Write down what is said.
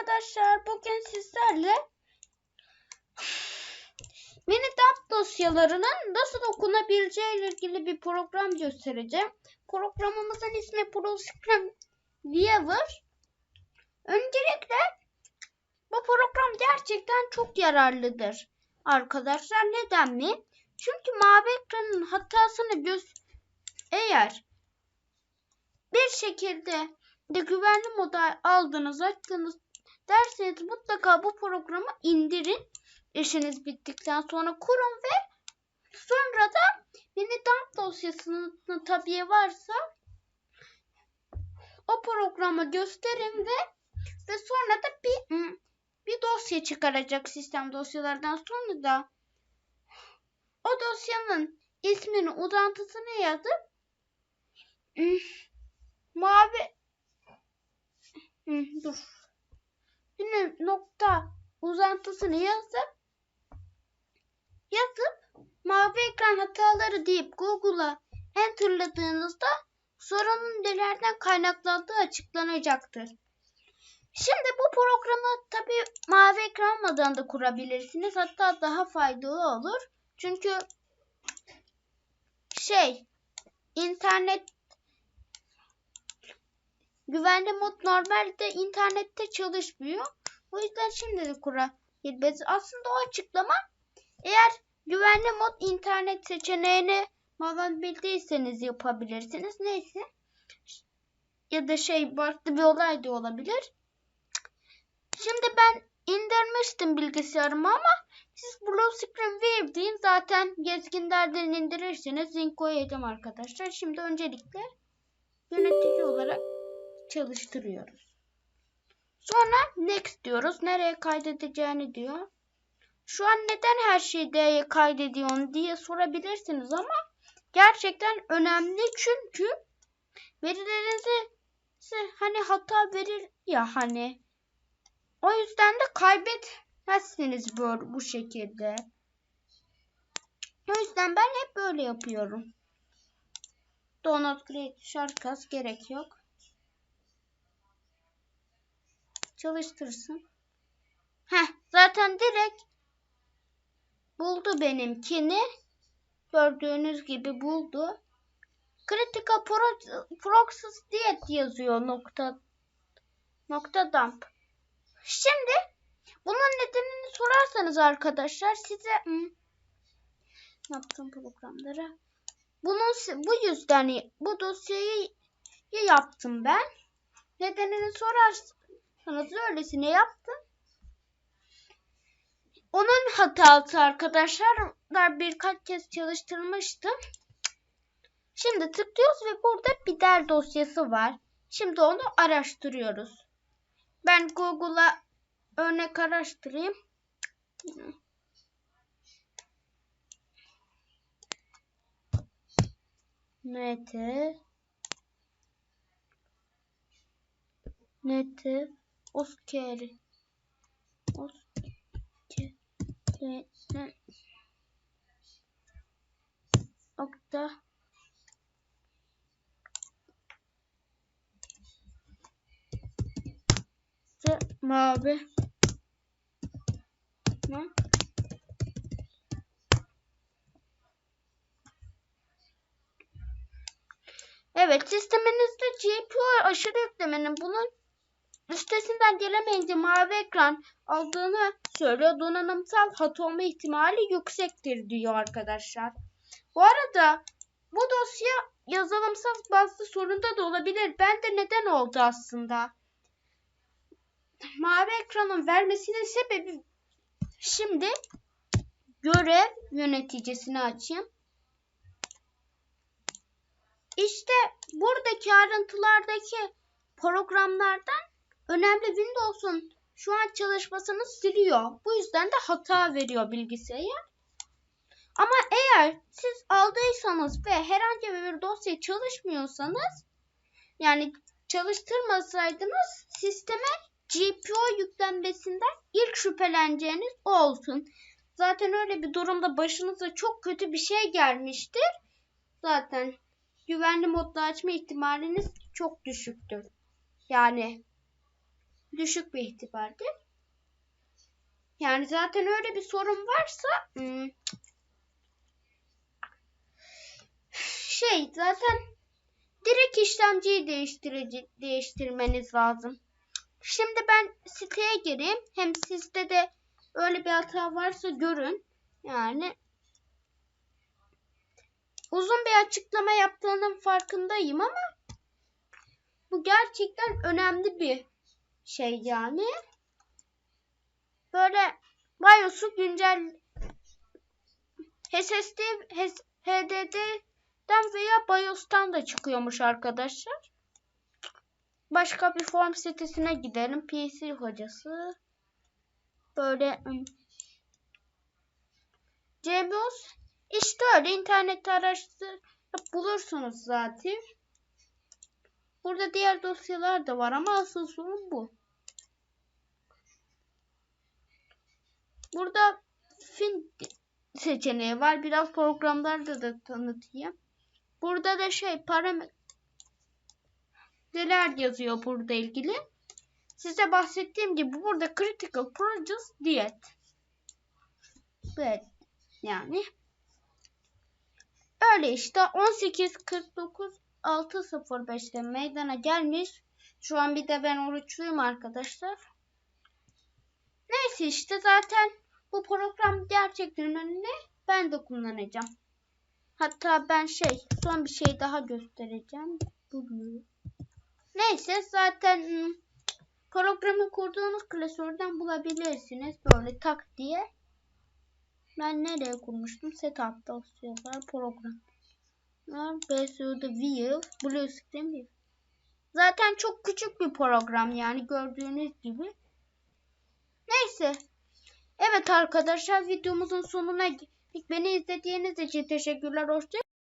arkadaşlar bugün sizlerle mini dump dosyalarının nasıl okunabileceği ile ilgili bir program göstereceğim. Programımızın ismi ProScript Viewer. Öncelikle bu program gerçekten çok yararlıdır arkadaşlar. Neden mi? Çünkü mavi ekranın hatasını göz eğer bir şekilde de güvenli moda aldınız açtınız derseniz mutlaka bu programı indirin. İşiniz bittikten sonra kurun ve sonra da mini dump dosyasını tabii varsa o programı gösterin ve ve sonra da bir bir dosya çıkaracak sistem dosyalardan sonra da o dosyanın ismini uzantısını yazıp mavi dur. Yine nokta uzantısını yazıp yazıp mavi ekran hataları deyip Google'a enterladığınızda sorunun nelerden kaynaklandığı açıklanacaktır. Şimdi bu programı tabi mavi ekran olmadan da kurabilirsiniz. Hatta daha faydalı olur. Çünkü şey internet güvenli mod normalde internette çalışmıyor. O yüzden şimdi de kurabiliriz. Aslında o açıklama eğer güvenli mod internet seçeneğini bildiyseniz yapabilirsiniz. Neyse. Ya da şey farklı bir olay da olabilir. Şimdi ben indirmiştim bilgisayarıma ama siz Blue Screen View deyin zaten gezginlerden indirirseniz link koyacağım arkadaşlar. Şimdi öncelikle yönetici olarak çalıştırıyoruz. Sonra next diyoruz. Nereye kaydedeceğini diyor. Şu an neden her şeyi D'ye kaydediyorsun diye sorabilirsiniz ama gerçekten önemli çünkü verilerinizi hani hata verir ya hani o yüzden de kaybetmezsiniz böyle bu şekilde. O yüzden ben hep böyle yapıyorum. Donut create şarkıs gerek yok. Çalıştırsın. Heh, zaten direkt buldu benimkini. Gördüğünüz gibi buldu. Critical Proxys Diyet yazıyor nokta nokta dump. Şimdi bunun nedenini sorarsanız arkadaşlar size hmm, yaptığım programlara bunun bu yüzden bu dosyayı yaptım ben. Nedenini sorarsanız öylesine yaptım. Onun hatası arkadaşlar birkaç kez çalıştırmıştım. Şimdi tıklıyoruz ve burada bider dosyası var. Şimdi onu araştırıyoruz. Ben Google'a örnek araştırayım. Nete Nete Oskeri Oskeri Nokta mavi. Ne? Evet sisteminizde GPU aşırı yüklemenin. Bunun üstesinden gelemeyince mavi ekran aldığını söylüyor. Donanımsal hata olma ihtimali yüksektir diyor arkadaşlar. Bu arada bu dosya yazılımsal bazı sorunda da olabilir. Ben de neden oldu aslında? mavi ekranın vermesinin sebebi şimdi görev yöneticisini açayım. İşte buradaki ayrıntılardaki programlardan önemli Windows'un şu an çalışmasını siliyor. Bu yüzden de hata veriyor bilgisayar. Ama eğer siz aldıysanız ve herhangi bir dosya çalışmıyorsanız yani çalıştırmasaydınız sisteme GPU yüklenmesinden ilk şüpheleneceğiniz o olsun. Zaten öyle bir durumda başınıza çok kötü bir şey gelmiştir. Zaten güvenli modda açma ihtimaliniz çok düşüktür. Yani düşük bir ihtimaldir. Yani zaten öyle bir sorun varsa hmm, şey zaten direkt işlemciyi değiştirici, değiştirmeniz lazım. Şimdi ben siteye gireyim. Hem sizde de öyle bir hata varsa görün. Yani uzun bir açıklama yaptığının farkındayım ama bu gerçekten önemli bir şey yani. Böyle BIOS'u güncel SSD, HDD'den veya BIOS'tan da çıkıyormuş arkadaşlar. Başka bir form sitesine gidelim. PC hocası. Böyle CBOS işte öyle internette araştırıp bulursunuz zaten. Burada diğer dosyalar da var ama asıl sorun bu. Burada fin seçeneği var. Biraz programlarda da tanıtayım. Burada da şey parametreler yazıyor burada ilgili. Size bahsettiğim gibi burada critical projects diyet. Evet. Yani öyle işte 18.49 6.05'te meydana gelmiş. Şu an bir de ben oruçluyum arkadaşlar. İşte zaten bu program gerçekten önüne ben de kullanacağım. Hatta ben şey son bir şey daha göstereceğim. Bugün. Neyse zaten hmm, programı kurduğunuz klasörden bulabilirsiniz. Böyle tak diye. Ben nereye kurmuştum? Setup dosyalar program. BSU'da View, Blue Screen View. Zaten çok küçük bir program yani gördüğünüz gibi. Neyse. Evet arkadaşlar videomuzun sonuna. Beni izlediğiniz için teşekkürler. Hoşçakalın.